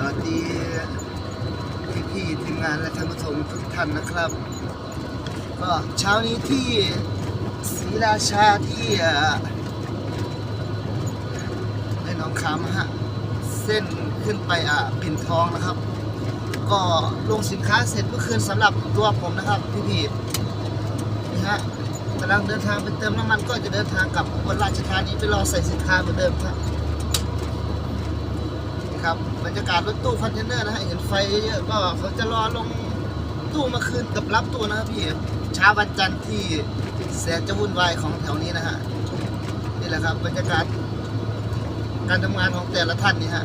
สวัสดีพี่พี่ทีมงานและท่านผู้ชมทุกท่านนะครับ ก็เช้านี้ที่ศรีราชาที่ในหนองคามฮะเส้นขึ้นไปอะปิ่นทองนะครับ ก็ลงสินค้าเสร็จเมื่อคืนสำหรับตัวผมนะครับพี่พี่นี่ฮะกำลังเดินทางไปเติมน้ำมันก็จะเดินทางกลับอุบลราชธานีไปรอใส่สินค้าเหมือนเดิมครับ ครับบรรยากาศรถตู้คอนเทนเนอร์นะฮะเห็นไฟเยอะๆก็เขาจะรอลงตู้มาคืนกับรับตู้นะครับพี่เช้าวันจันทร์ที่แสนจะวุ่นวายของแถวนี้นะฮะนี่แหละครับบรรยากาศการทำงานของแต่ละท่านนี่ฮะ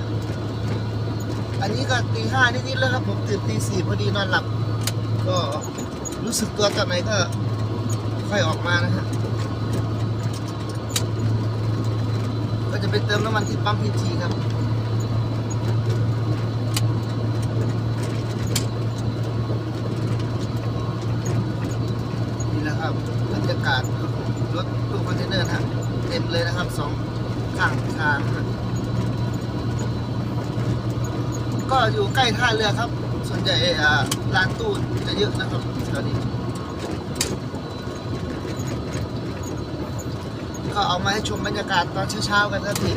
อันนี้ก็ตีห้านิดๆแล้วครับผมตื่นตีสี่พอดีนอนหลับ ก็รู้สึกตัวตอนไหนก็ค่อยออกมานะฮะก็จะไปเติมน้ำมันที่ปั๊มพีทีครับ นะครับบรรยากาศรถตู้คอนเทนเนอร์นะฮะเต็มเลยนะครับสองข้างทาง ก็อยู่ใกล้ท่าเรือครับ ส่วนใหญ่อ่าร้านตู้จะเยอะนะครับตอนนี้ก็เอามาให้ชมบรรยากาศตอนเช้าๆกันครับพี่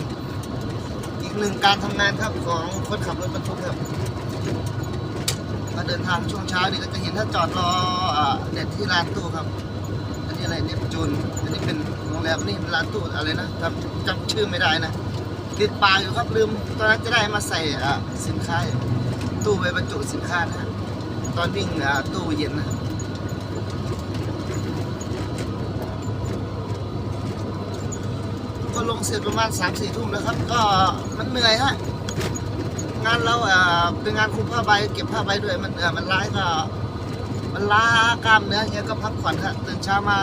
อีกหนึ่งการทำงานครับของคนขับรถบรรทุกครับมาเดินทางช่วงเช้านี่ก็จะเห็นถ้าจอดรอเด็ดที่ร้านตู้ครับ อันนี้อะไรเนปจูนอันนี้เป็นโรงแรมนี่ร้านตู้อะไรนะจำจำชื่อไม่ได้นะติดปากอยู่ครับลืมตอนนั้นจะได้มาใส่อสินค้าตู้ไปบรรจุสินค้านะตอนวิ่งตู้เย็นนะก็ลงเสร็จประมาณ3ามสี่ทุ่มแล้วครับ ก็มันเหนื่อยฮะงานเราเป็นงานคุมผ้าใบเก็บผ้าใบด้วยมันเออมันล้ายก็ มันล้ากล้ามเนื้อเงี้ยก็พักผ่อนครับตื่นเช้ามา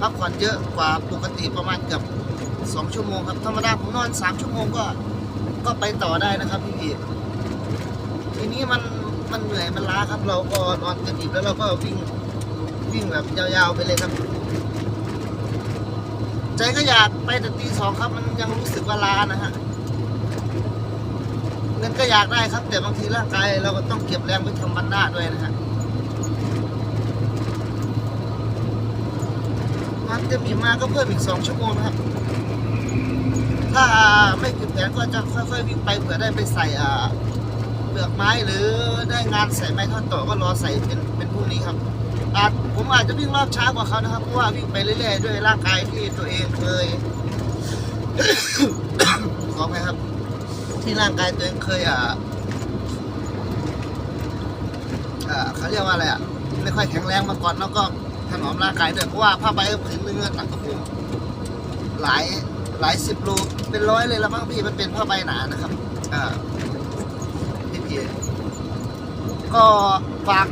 พักผ่อนเยอะกว่าปกติประมาณเกือบสองชั่วโมงครับธรรมดาผมนอนสามชั่วโมงก็ก็ไปต่อได้นะครับพี่พี่ทีนี้มันมันเหนื่อยมันล้าครับ เราก็นอนเต็มอิ่มแล้วเราก็วิ่งวิ่งแบบยาวๆไปเลยครับ ใจก็อยากไปแต่ตีสองครับ มันยังรู้สึกว่าล้านะฮะเงินก็อยากได้ครับ แต่บางทีร่างกายเราก็ต้องเก็บแรงไปทำบันหน้าด้วยนะฮะ งานเต็มอิ่มมาก็เพิ่มอีกสองชั่วโมงนะครับ ถ้าไม่ผิดแผนก็จะค่อยๆวิ่งไปเผื่อได้ไปใส่เปลือกไม้หรือได้งานใส่ไม้ทอดต่อก็รอใส่เป็นเป็นพรุ่งนี้ครับอาจผมอาจจะวิ่งรอบช้ากว่าเขานะครับเพราะว่าวิ่งไปเรื่อยๆด้วยร่างกายที่ตัวเองเคยขอไปครับ ที่ร่างกายตัวเองเคยอ่าเขาเรียกว่าอะไรอะไม่ค่อยแข็งแรงมาก่อนแล้วก็ ถนอมร่างกายด้วยเพราะว่าผ้าใบผืนนึงอะตักกระโปรงหลายหลายสิบโลเป็นร้อยเลยละมั้งพี่มันเป็นผ้าใบหนานะครับอ่าพี่พี่ก็ฝาก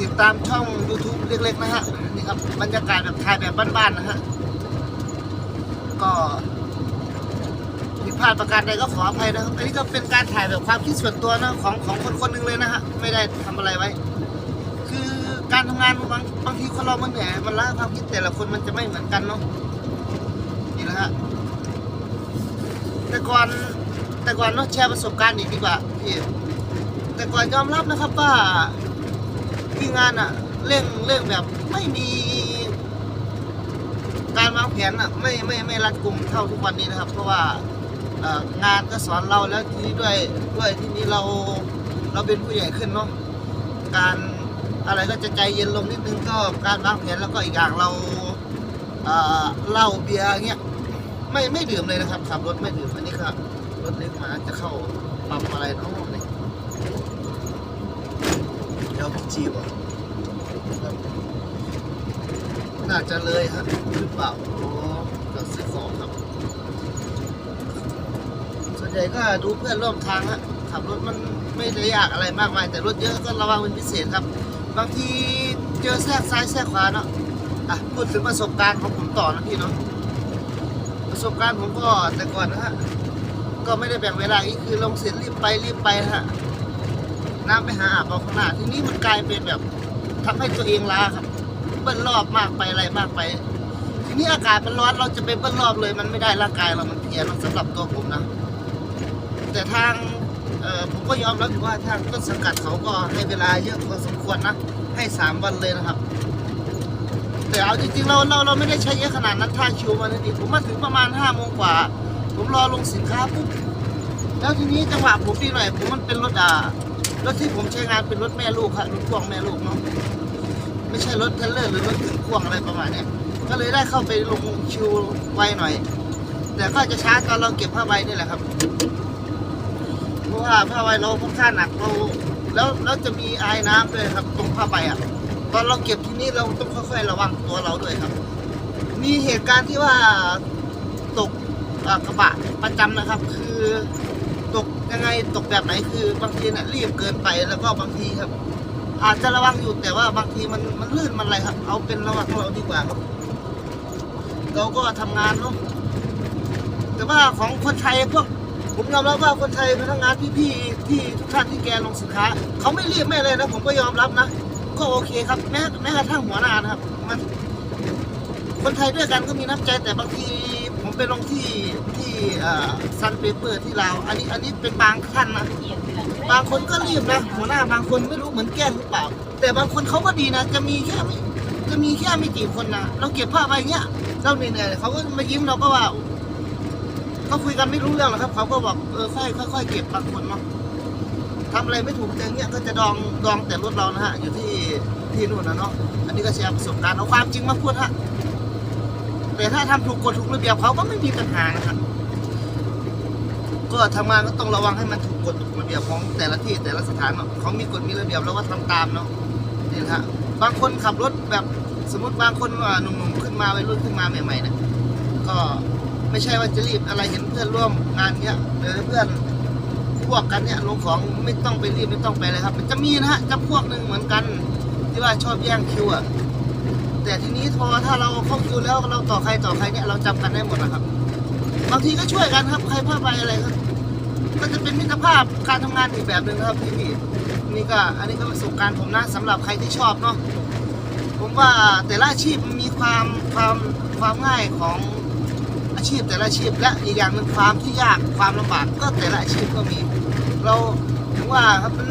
ติดตามช่อง YouTube เล็กๆนะฮะนี่ครับบรรยากาศแบบถ่ายแบบบ้านๆนะฮะก็ผิดพลาดประการใดก็ขออภัยนะครับ อันนี้ก็เป็นการถ่ายแบบความคิดส่วนตัวนะของของคนคนหนึ่งเลยนะฮะ ไม่ได้ทำอะไรไว้ การทำงานบางบางทีคนเรามันเหนื่อยมันล้าความคิดแต่ละคนมันจะไม่เหมือนกันเนาะนี่นะฮะแต่ก่อนแต่ก่อนเนาะแชร์ประสบการณ์อีกดีกว่าพี่แต่ก่อนยอมรับนะครับว่าที่งานอะเร่งเร่งแบบไม่มีการวางแผนอะไม่ไม่ไม่รัดกุมเท่าทุกวันนี้นะครับ เพราะว่างานก็สอนเราแล้วทีนี้ด้วยด้วยที่นี้เราเราเป็นผู้ใหญ่ขึ้นเนาะการ อะไรก็จะใจเย็นลงนิดนึงก็การวางแผนแล้วก็อีกอย่างเราเหล้าเบียร์เงี้ยไม่ไม่ดื่มเลยนะครับขับรถไม่ดื่มอันนี้ครับรถเล็กมาจะเข้าปั๊มอะไรเนาะเนี่ยเดี๋ยวจีบอะครับน่าจะเลยฮะหรือเปล่าโอ้ก็ซื้อของครับ ส่วนใหญ่ก็ดูเพื่อนร่วมทางฮะขับรถมันไม่ได้ยากอะไรมากมาย แต่รถเยอะก็ระวังเป็นพิเศษครับ บางทีเจอแทรกซ้ายแทรกขวาเนาะอะพูดถึงประสบการณ์ของผมต่อนะพี่เนาะประสบการณ์ผมก็แต่ก่อนนะฮะก็ไม่ได้แบ่งเวลาอีกคือลงเสร็จรีบไปรีบไปฮะน้ำไปหาอาบเอาข้างหน้าทีนี้มันกลายเป็นแบบทำให้ตัวเองล้าครับเบิ้ลรอบมากไปอะไรมากไป ทีนี้อากาศมันร้อนเราจะไปเบิ้ลรอบเลย มันไม่ได้ร่างกายเรามันเพียนสำหรับตัวผมนะแต่ทาง ผมก็ยอมรับอยู่ว่าทางต้นสังกัดเขาก็ให้เวลาเยอะพอสมควรนะ ให้สามวันเลยนะครับ แต่เอาจริงๆเราเราเราไม่ได้ใช้เยอะขนาดนั้นถ้าคิวมาเลยดิผมมาถึงประมาณห้าโมงกว่า ผมรอลงสินค้าปุ๊บแล้วทีนี้จังหวะผมดีหน่อยผมมันเป็นรถอ่ารถที่ผมใช้งานเป็นรถแม่ลูกครับรถพ่วงแม่ลูกเนาะไม่ใช่รถเทรลเลอร์หรือรถถึงพ่วงอะไรประมาณนี้ก็เลยได้เข้าไปลงคิวไวหน่อย แต่ก็จะช้าตอนเราเก็บผ้าใบนี่แหละครับ เพราผ้าใบเราค่อนข้างหนักเราแล้วแล้วจะมีอายน้ำด้วยครับตรงผ้าใบอะตอนเราเก็บที่นี่เราต้องค่อยๆระวังตัวเราด้วยครับ มีเหตุการณ์ที่ว่าตกกระบะประจำนะครับ คือตกยังไงตกแบบไหนคือบางทีเนี่ยรีบเกินไปแล้วก็บางทีครับ อาจจะระวังอยู่แต่ว่าบางทีมันมันลื่นมันอะไรครับ เอาเป็นระวังของเราดีกว่าครับ เราก็ทำงานเนาะแต่ว่าของคนไทยพวก ผมยอมรับว่าคนไทยพนักงานพี่ๆที่ทุกท่านที่แกลงสินค้าเขาไม่รีบไม่เลยนะ ผมก็ยอมรับนะ ก็โอเคครับแม้แม้กระทั่งหัวหน้านะครับมันคนไทยด้วยกันก็มีน้ำใจแต่บางทีผมไปลงที่ที่ซันเปเปอร์ที่ลาวอันนี้อันนี้เป็นบางท่านนะบางคนก็รีบนะหัวหน้าบางคนไม่รู้เหมือนแกล้งหรือเปล่า แต่บางคนเขาก็ดีนะ จะมีแค่จะมีแค่ไม่กี่คนนะเราเก็บผ้าไปเงี้ยเราเหนื่อยๆเขาก็มายิ้มเราก็ว่า เขาคุยกันไม่รู้เรื่องหรอกครับ เขาก็บอกเออค่อยค่อยๆเก็บบางคนเนาะทำอะไรไม่ถูกใจเงี้ยก็จะดองดองแต่รถเรานะฮะ อยู่ที่ที่นู่นนะเนาะอันนี้ก็แชร์ประสบการณ์เอาความจริงมาพูดฮะแต่ถ้าทำถูกกฎถูกระเบียบเขาก็ไม่มีปัญหานะครับก็ทำงานก็ต้องระวังให้มันถูกกฎถูกระเบียบของแต่ละที่แต่ละสถานเนาะเขามีกฎมีระเบียบแล้วก็ทำตามเนาะนี่นะฮะบางคนขับรถแบบสมมติบางคนว่าหนุ่มๆขึ้นมาวัยรุ่นขึ้นมาใหม่ๆเนี่ยก็ ไม่ใช่ว่าจะรีบอะไรเห็นเพื่อนร่วมงานเนี้ยหรือเพื่อนพวกกันเนี่ยลงของไม่ต้องไปรีบไม่ต้องไปเลยครับ จะมีนะฮะจะพวกหนึ่งเหมือนกัน ที่ว่าชอบแย่งคิวอะแต่ทีนี้พอถ้าเราเข้าคิวแล้วเราต่อใครต่อใครเนี่ยเราจำกันได้หมดนะครับบางทีก็ช่วยกันครับใครพลาดไปอะไรก็ก็จะเป็นมิตรภาพการทำงานอีกแบบหนึ่งครับพี่พี่นี่ก็อันนี้ก็ประสบการณ์ผมนะสำหรับใครที่ชอบเนาะผมว่าแต่ละอาชีพมันมีความความความง่ายของ อาชีพแต่ละอาชีพและอีกอย่างหนึ่งความที่ยากความลำบากก็แต่ละอาชีพก็มี เราว่าครับมัน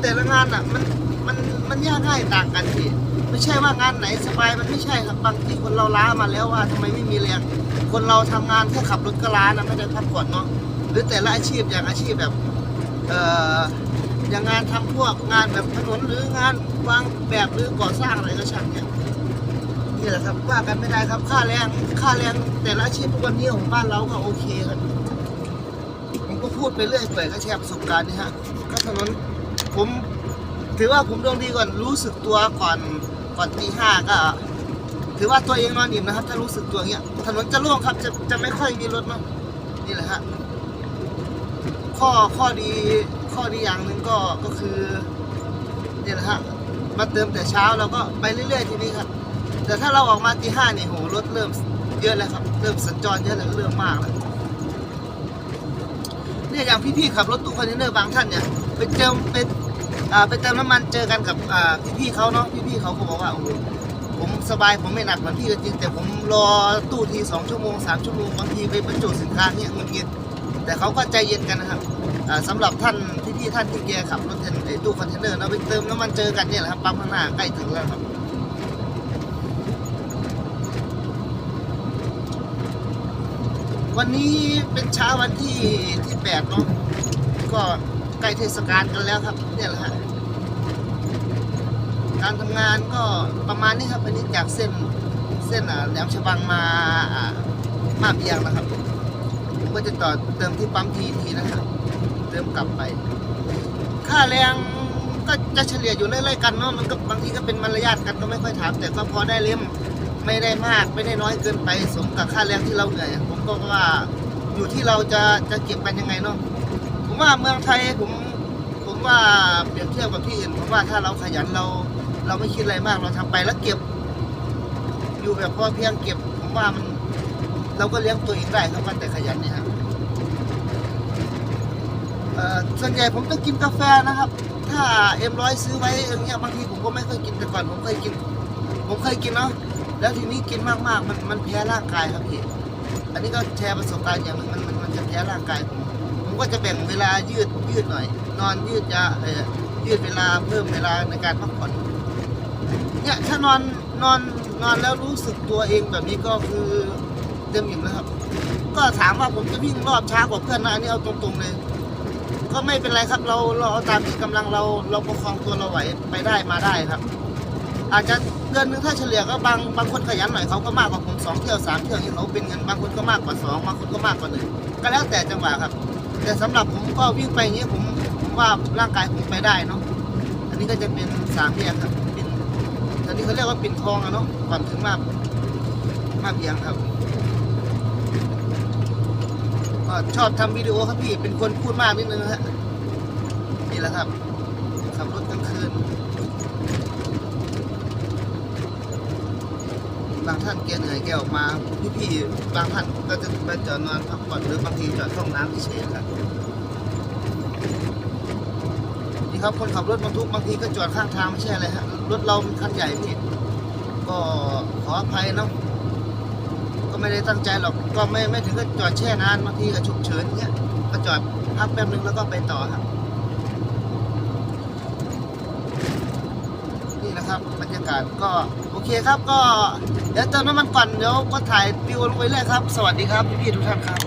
แต่ละงานอะมันมันมันยากง่ายต่างกันพี่ไม่ใช่ว่างานไหนสบายมันไม่ใช่ครับบางทีคนเราล้ามาแล้วว่าทำไมไม่มีแรงคนเราทำงานแค่ขับรถก็ล้านะไม่ได้พักผ่อนเนาะหรือแต่ละอาชีพอย่างอาชีพแบบเอ่ออย่างงานทำพวกงานแบบถนนหรืองานวางแบบหรือก่อสร้างอะไรก็ช่างเนี่ย นี่แหละครับว่ากันไม่ได้ครับค่าแรงค่าแรงแต่ละอาชีพทุกวันนี้ของบ้านเราก็โอเคครับผมก็พูดไปเรื่อยเปื่อยก็แชร์ประสบการณ์นี่ฮะก็ถนนผมถือว่าผมดวงดีก่อนรู้สึกตัวก่อนก่อนตีห้าก็ ถือว่าตัวเองนอนอิ่มนะครับ ถ้ารู้สึกตัวเงี้ยถนนจะโล่งครับจะจะไม่ค่อยมีรถเนาะนี่แหละฮะข้อข้อดีข้อดีอย่างหนึ่งก็ก็คือนี่แหละฮะมาเติมแต่เช้าเราก็ไปเรื่อยๆทีนี้ครับ แต่ถ้าเราออกมาตีห้านี่โหรถเริ่มเยอะแล้วครับ เริ่มสัญจรเยอะแล้วเริ่มมากแล้วเนี่ยอย่างพี่ๆขับรถตู้คอนเทนเนอร์บางท่านเนี่ยไปเจอไปอ่าไปเติมน้ำมันเจอกันกับอ่าพี่ๆเขาเนาะพี่ๆเขาก็บอกว่าโอ้ผมสบายผมไม่หนักเหมือนพี่จริงแต่ผมรอตู้ทีสองชั่วโมงสามชั่วโมงบางทีไปบรรจุสินค้าเนี่ยมันเงินแต่เขาก็ใจเย็นกันนะครับอ่าสำหรับท่านพี่ๆท่านที่แกขับรถเทนตู้คอนเทนเนอร์เนาะไปเติมน้ำมันเจอกันเนี่ยแหละครับปั๊มข้างหน้าใกล้ถึงแล้วครับ วันนี้เป็นเช้าวันที่ที่แปดเนาะก็ใกล้เทศกาลกันแล้วครับเนี่ยแหละฮะการทำงานก็ประมาณนี้ครับอันนี้จากเส้นเส้นอ่าแหลมฉบังมาอ่ามาเบียงนะครับผมก็จะต่อเติมที่ปั๊มทีทีนะครับ เติมกลับไป ค่าแรงก็จะเฉลี่ยอยู่ไล่ๆกันเนาะมันก็บางทีก็เป็นมารยาทกันก็ไม่ค่อยถามแต่ก็พอได้เล่ม ไม่ได้มากไม่ได้น้อยเกินไปสมกับค่าแรงที่เราเหนื่อยผมก็ว่าอยู่ที่เราจะจะเก็บกันยังไงเนาะผมว่าเมืองไทยผมผมว่าเปรียบเทียบกับที่อื่นผมว่าถ้าเราขยันเรา เราไม่คิดอะไรมากเราทำไปแล้วเก็บ อยู่แบบพอเพียงเก็บ ผมว่ามัน เราก็เลี้ยงตัวเองได้ครับมันแต่ขยันเนี่ยครับส่วนใหญ่ผมต้องกินกาแฟนะครับ ถ้าเอ็มร้อยซื้อไว้อย่างเงี้ยบางทีผมก็ไม่เคยกินแต่ก่อนผมเคยกิน ผมเคยกินเนาะ แล้วทีนี้กินมากๆ มันมันแพ้ร่างกายครับพี่ อันนี้ก็แชร์ประสบการณ์อย่างหนึงมันมันมันจะแพ้ร่างกายผมผมก็จะแบ่งเวลายืดยืดหน่อย นอนยืดยาเออยืดเวลาเพิ่มเวลาในการพักผ่อนเนี่ยถ้านอนนอนนอนแล้วรู้สึกตัวเองแบบนี้ก็คือเต็มอิ่มแล้วครับ ก็ถามว่าผมจะวิ่งรอบช้ากว่าเพื่อนนะอันนี้เอาตรงๆเลย ก็ไม่เป็นไรครับเราเราเอาตามที่กำลังเราเราประคองตัวเราไหวไปได้มาได้ครับ อาจจะ เดือนหนึงถ้าเฉลี่ยก็บางบางคนขยันหน่อยเขาก็มากกว่าผมสองเที่ยวสามเที่ยวที่เขาเป็นเงินบางคนก็มากกว่าสองบางคนก็มากกว่าหนึ่งก็แล้วแต่จังหวะครับ แต่สำหรับผมก็วิ่งไปอย่างนี้ผมผมว่าร่างกายผมไปได้เนาะอันนี้ก็จะเป็นสามแยกครับเป็นตอนนี้เขาเรียกว่าปิ่นทองอะเนาะก่อนถึงมาบมาบเบียงครับก็ชอบทำวิดีโอครับพี่เป็นคนพูดมากนิดนึงฮะนี่แหละครับขับรถกลางคืน บางท่านแกเหนื่อยแกออกมาพี่ๆบางท่านก็จะไปจอดนอนพักผ่อนหรือบางทีจอดห้องน้ำเฉยๆครับนี่ครับคนขับรถบรรทุกบางทีก็จอดข้างทางไม่ใช่อะไรฮะรถเรามันคันใหญ่พี่ก็ขออภัยเนาะก็ไม่ได้ตั้งใจหรอกก็ไม่ไม่ถึงกับจอดแช่นานบางทีก็ฉุกเฉินเงี้ยก็จอดพักแป๊บนึงแล้วก็ไปต่อครับนี่นะครับบรรยากาศก็ เคครับก็เดี๋ยวเติมน้ำมันก่อนเดี๋ยวก็ถ่ายวิวลงไปเรื่อยครับ สวัสดีครับพี่ๆทุกท่านครับ